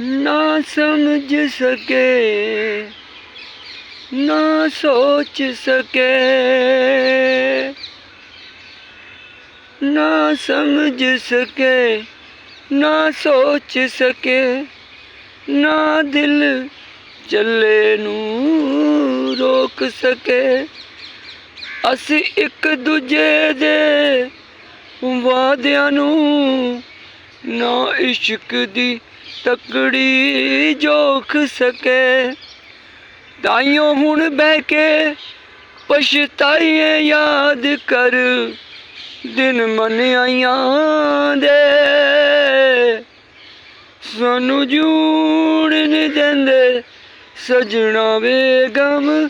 ਨਾ ਸਮਝ ਸਕੇ, ਨਾ ਸੋਚ ਸਕੇ। ਨਾ ਸਮਝ ਸਕੇ, ਨਾ ਸੋਚ ਸਕੇ। ਨਾ ਦਿਲ ਚੱਲੇ ਨੂੰ ਰੋਕ ਸਕੇ। ਅਸੀਂ ਇੱਕ ਦੂਜੇ ਦੇ ਵਾਅਦਿਆਂ ਨੂੰ ਨਾ ਇਸ਼ਕ ਦੀ ਤਕੜੀ ਜੋਖ ਸਕੇ। ਤਾਈਓ ਹੁਣ ਬਹਿ ਕੇ ਪਛਤਾਈਏ, ਯਾਦ ਕਰ ਦਿਨ ਮਨ ਆਈਆਂ ਦੇ। ਸਾਨੂੰ ਜੂਣ ਨਹੀਂ ਦਿੰਦੇ, ਸਜਣਾ ਵੇਗਮ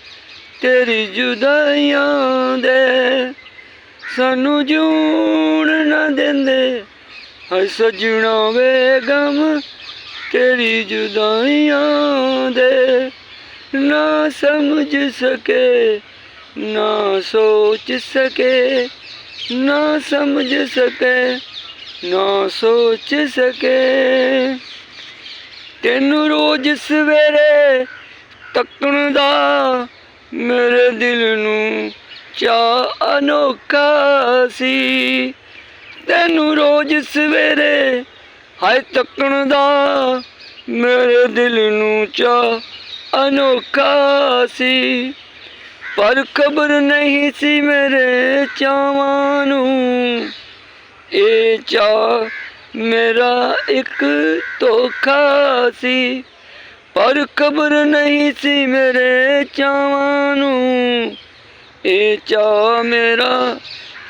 ਤੇਰੀ ਜੁਦਾਈਆਂ ਦੇ ਸਾਨੂੰ ਜੂਣ ਨਾ ਦਿੰਦੇ। ਹਾਏ ਸਜਣਾ ਵੇਗਮ ਤੇਰੀ ਜੁਦਾਈਆਂ ਦੇ ਨਾ ਸਮਝ ਸਕੇ, ਨਾ ਸੋਚ ਸਕੇ, ਨਾ ਸਮਝ ਸਕੇ, ਨਾ ਸੋਚ ਸਕੇ। ਤੈਨੂੰ ਰੋਜ਼ ਸਵੇਰੇ ਤੱਕਣ ਦਾ ਮੇਰੇ ਦਿਲ ਨੂੰ ਚਾ ਅਨੋਖਾ ਸੀ। ਤੈਨੂੰ ਰੋਜ਼ ਸਵੇਰੇ ਹਾਏ ਤੱਕਣ ਦਾ ਮੇਰੇ ਦਿਲ ਨੂੰ ਚਾਅ ਅਨੋਖਾ ਸੀ। ਪਰ ਖਬਰ ਨਹੀਂ ਸੀ ਮੇਰੇ ਚਾਵਾਂ ਨੂੰ। ਇਹ ਚਾ ਮੇਰਾ ਇੱਕ ਧੋਖਾ ਸੀ। ਪਰ ਖਬਰ ਨਹੀਂ ਸੀ ਮੇਰੇ ਚਾਵਾਂ ਨੂੰ। ਇਹ ਚਾ ਮੇਰਾ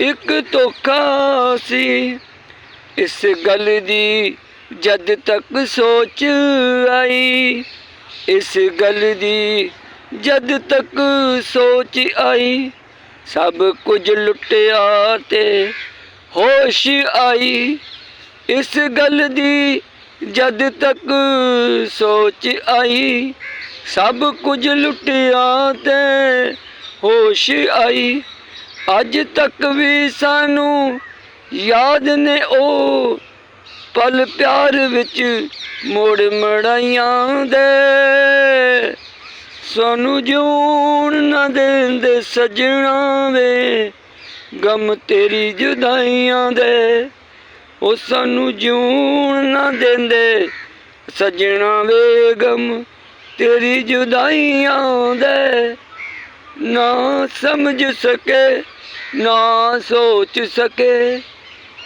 ਇੱਕ ਧੋਖਾ ਸੀ। ਇਸ ਗੱਲ ਦੀ ਜਦ ਤੱਕ ਸੋਚ ਆਈ, ਇਸ ਗੱਲ ਦੀ ਜਦ ਤੱਕ ਸੋਚ ਆਈ, ਸਭ ਕੁਝ ਲੁੱਟਿਆ ਤੇ ਹੋਸ਼ ਆਈ। ਇਸ ਗੱਲ ਦੀ ਜਦ ਤੱਕ ਸੋਚ ਆਈ, ਸਭ ਕੁਝ ਲੁੱਟਿਆ ਤੇ ਹੋਸ਼ ਆਈ। ਅੱਜ ਤੱਕ ਵੀ ਸਾਨੂੰ ਯਾਦ ਨੇ ਉਹ ਪਲ ਪਿਆਰ ਵਿੱਚ ਮੋੜ ਮੜਾਈਆਂ ਦੇ। ਸਾਨੂੰ ਜੂਣ ਨਾ ਦਿੰਦੇ ਸਜਣਾ ਵੇ, ਗਮ ਤੇਰੀ ਜੁਦਾਈਆਂ ਦੇ। ਉਹ ਸਾਨੂੰ ਜੂਣ ਨਾ ਦਿੰਦੇ। ਸਜਣਾ ਵੇ ਗਮ ਤੇਰੀ ਜੁਦਾਈਆਂ ਦੇ ਨਾ ਸਮਝ ਸਕੇ, ਨਾ ਸੋਚ ਸਕੇ।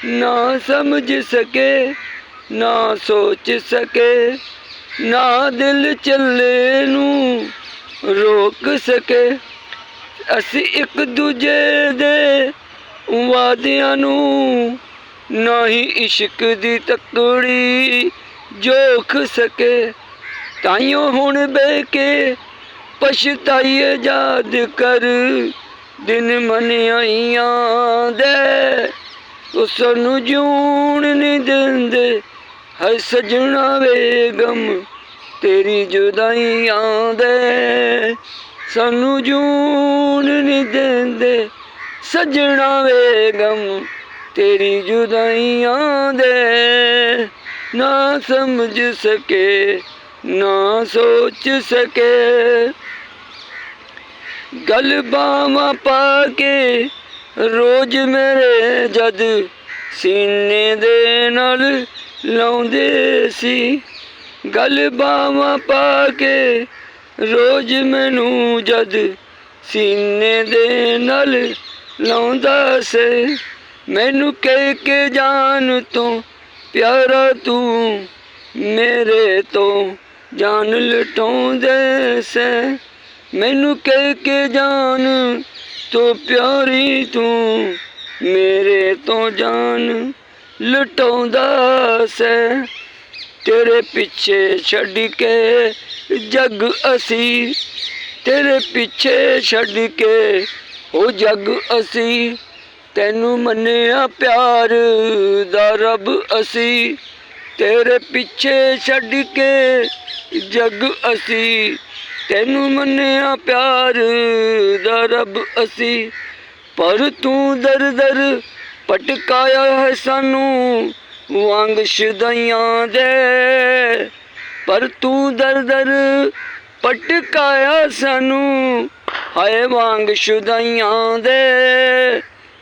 ਨਾ ਸਮਝ ਸਕੇ, ਨਾ ਸੋਚ ਸਕੇ। ਨਾ ਦਿਲ ਚੱਲੇ ਨੂੰ ਰੋਕ ਸਕੇ। ਅਸੀਂ ਇੱਕ ਦੂਜੇ ਦੇ ਵਾਦਿਆਂ ਨੂੰ ਨਾ ਹੀ ਇਸ਼ਕ ਦੀ ਤਕੜੀ ਜੋਖ ਸਕੇ। ਤਾਈਓ ਹੁਣ ਬਹਿ ਕੇ ਪਛਤਾਈਏ ਯਾਦ ਕਰ। ਦਿਨ ਮਨ ਆਈਆਂ ਦੇ ਉਸ ਨੂੰ ਜੂਣ ਨਹੀਂ ਦਿੰਦੇ। ਹੈ ਸਜਣਾ ਵੇਗਮ ਤੇਰੀ ਜੁਦਾਈਆਂ ਦੇ। ਸਾਨੂੰ ਜੂਣ ਨਹੀਂ ਦਿੰਦੇ। ਸਜਣਾ ਵੇਗਮ ਤੇਰੀ ਜੁਦਾਈਆਂ ਦੇ ਨਾ ਸਮਝ ਸਕੇ, ਨਾ ਸੋਚ ਸਕੇ। ਗਲ ਬਾਵਾਂ ਪਾ ਕੇ ਰੋਜ਼ ਮੇਰੇ ਜਦ ਸੀਨੇ ਦੇ ਨਾਲ ਲਾਉਂਦੇ ਸੀ। ਗਲ ਬਾਵਾਂ ਪਾ ਕੇ ਰੋਜ਼ ਮੈਨੂੰ ਜਦ ਸੀਨੇ ਦੇ ਨਾਲ ਲਾਉਂਦਾ ਸੀ। ਮੈਨੂੰ ਕਹਿ ਕੇ ਜਾਨ ਤੋਂ ਪਿਆਰਾ ਤੂੰ ਮੇਰੇ ਤੋਂ ਜਾਨ ਲਟਾਉਂਦੇ ਸੇ। ਮੈਨੂੰ ਕਹਿ ਕੇ ਜਾਨ ਤੋ ਪਿਆਰੀ ਤੂੰ ਮੇਰੇ ਤੋਂ ਜਾਨ ਲਟਾਉਂਦਾ ਸੇ। ਤੇਰੇ ਪਿੱਛੇ ਛੱਡ ਕੇ ਜੱਗ ਅਸੀਂ, ਤੇਰੇ ਪਿੱਛੇ ਛੱਡ ਕੇ ਉਹ ਜੱਗ ਅਸੀਂ ਤੈਨੂੰ ਮੰਨਿਆ ਪਿਆਰ ਦਾ ਰੱਬ ਅਸੀਂ, ਤੇਰੇ ਪਿੱਛੇ ਛੱਡ ਕੇ ਜਗ ਅਸੀਂ। ਤੈਨੂੰ ਮੰਨਿਆ ਪਿਆਰ ਦਾ ਰੱਬ ਅਸੀਂ, ਪਰ ਤੂੰ ਦਰ ਦਰ ਪਟਕਾਇਆ ਹੈ ਸਾਨੂੰ, ਵਾਂਗ ਸ਼ੁਦਾਈਆਂ ਦੇ। ਪਰ ਤੂੰ ਦਰ ਦਰ ਪਟਕਾਇਆ ਸਾਨੂੰ, ਹਾਏ ਵਾਂਗ ਸ਼ੁਦਾਈਆਂ ਦੇ।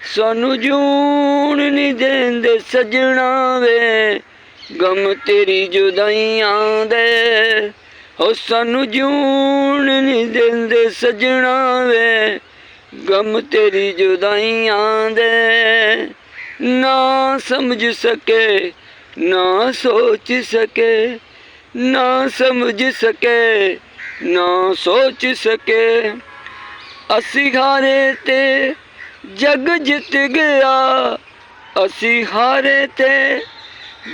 ਸਾਨੂੰ ਜੂਣ ਨਹੀਂ ਦਿੰਦੇ ਸਜਣਾ ਵੇ, ਗਮ ਤੇਰੀ ਜੁਦਾਈਆਂ ਦੇ। ਹੋ ਸਾਨੂੰ ਜੂਣ ਨਹੀਂ ਦਿੰਦੇ ਸਜਣਾ ਵੇ, ਗਮ ਤੇਰੀ ਜੁਦਾਈਆਂ ਦੇ। ਨਾ ਸਮਝ ਸਕੇ, ਨਾ ਸੋਚ ਸਕੇ, ਨਾ ਸਮਝ ਸਕੇ, ਨਾ ਸੋਚ ਸਕੇ। ਅਸੀਂ ਹਾਰੇ ਤੇ ਜਗ ਜਿੱਤ ਗਿਆ। ਅਸੀਂ ਹਾਰੇ ਤੇ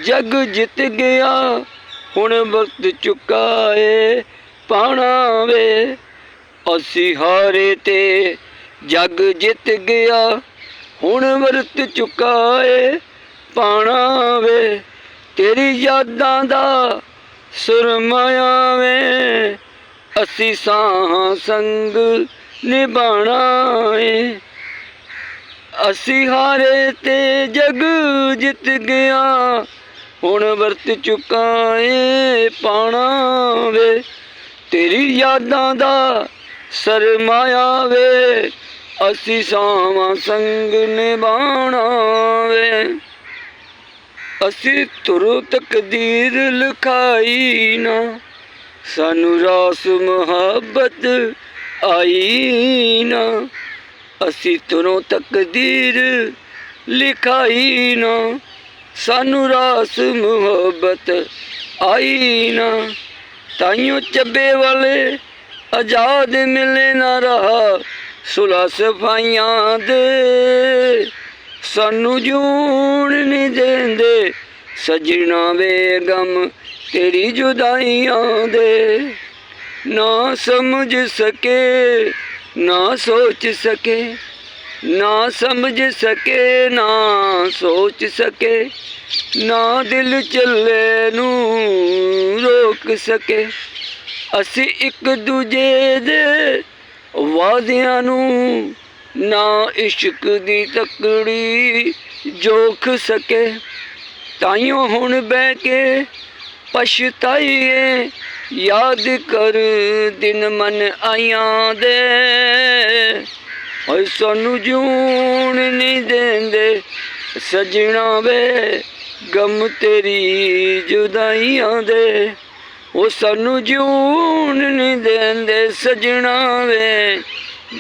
ਜਗ ਜਿੱਤ ਗਿਆ। ਹੁਣ ਵਕਤ ਚੁੱਕਾ ਏ ਪਾਣਾ ਵੇ ਅਸੀਂ ਹਾਰੇ ਤੇ ਜਗ ਜਿੱਤ ਗਿਆ। ਹੁਣ ਵਰਤ ਚੁੱਕਾ ਏ ਪਾਣਾ ਵੇ ਤੇਰੀ ਯਾਦਾਂ ਦਾ ਸੁਰਮਾਇਆ ਵੇ ਅਸੀਂ ਸਾਹ ਸੰਗ ਨਿਭਾਣਾ ਏ ਅਸੀਂ ਹਾਰੇ ਤੇ ਜਗ ਜਿੱਤ ਗਿਆ। ਹੁਣ ਵਰਤ ਚੁੱਕਾ ਏ ਪਾਣਾ ਵੇ। ਤੇਰੀ ਯਾਦਾਂ ਦਾ ਸਰਮਾਇਆ ਵੇ। ਅਸੀਂ ਸਾਵਾਂ ਸੰਗ ਨਿਭਾਣਾ ਵੇ। ਅਸੀਂ ਤੁਰ ਤਕਦੀਰ ਲਿਖਾਈ ਨਾ। ਸਾਨੂੰ ਰਾਸ ਮੁਹੱਬਤ ਆਈ ਨਾ। ਅਸੀਂ ਤੁਰੋਂ ਤਕਦੀਰ ਲਿਖਾਈ ਨਾ। ਸਾਨੂੰ ਰਾਸ ਮੁਹੱਬਤ ਆਈ ਨਾ। ਤਾਈਓ ਚੱਬੇ ਵਾਲੇ ਆਜ਼ਾਦ ਮਿਲੇ ਨਾ ਰਹਾ, ਸੁਲਾ ਸਫਾਈਆਂ ਦੇ। ਸਾਨੂੰ ਜੂਣ ਨਹੀਂ ਦਿੰਦੇ, ਸਜਣਾ ਬੇਗਮ ਤੇਰੀ ਜੁਦਾਈਆਂ ਦੇ। ਨਾ ਸਮਝ ਸਕੇ ਨਾ ਸੋਚ ਸਕੇ, ਨਾ ਸਮਝ ਸਕੇ, ਨਾ ਸੋਚ ਸਕੇ, ਨਾ ਦਿਲ ਚੱਲੇ ਨੂੰ ਰੋਕ ਸਕੇ। ਅਸੀਂ ਇੱਕ ਦੂਜੇ ਦੇ ਵਾਅਦਿਆਂ ਨੂੰ ਨਾ ਇਸ਼ਕ ਦੀ ਤਕੜੀ ਜੋਖ ਸਕੇ। ਤਾਈਓ ਹੁਣ ਬਹਿ ਕੇ ਪਛਤਾਈਏ। ਯਾਦ ਕਰ ਦਿਨ ਮਨ ਆਈਆਂ ਦੇ। ਓਏ ਸਾਨੂੰ ਜੂਣ ਨਹੀਂ ਦਿੰਦੇ। ਸਜਣਾ ਵੇ, ਗਮ ਤੇਰੀ ਜੁਦਾਈਆਂ ਦੇ। ਉਹ ਸਾਨੂੰ ਜੂਣ ਨਹੀਂ ਦਿੰਦੇ ਸਜਣਾ ਵੇ,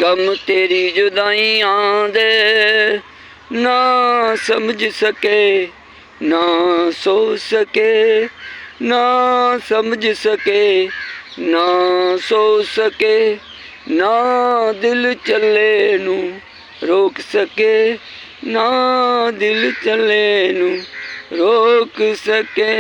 ਗਮ ਤੇਰੀ ਜੁਦਾਈਆਂ ਦੇ। ਨਾ ਸਮਝ ਸਕੇ, ਨਾ ਸੋ ਸਕੇ। ਨਾ ਸਮਝ ਸਕੇ, ਨਾ ਸੋ ਸਕੇ, ਨਾ ਦਿਲ ਚੱਲੇ ਨੂੰ ਰੋਕ ਸਕੇ, ਨਾ ਦਿਲ ਚੱਲੇ ਨੂੰ ਰੋਕ ਸਕੇ।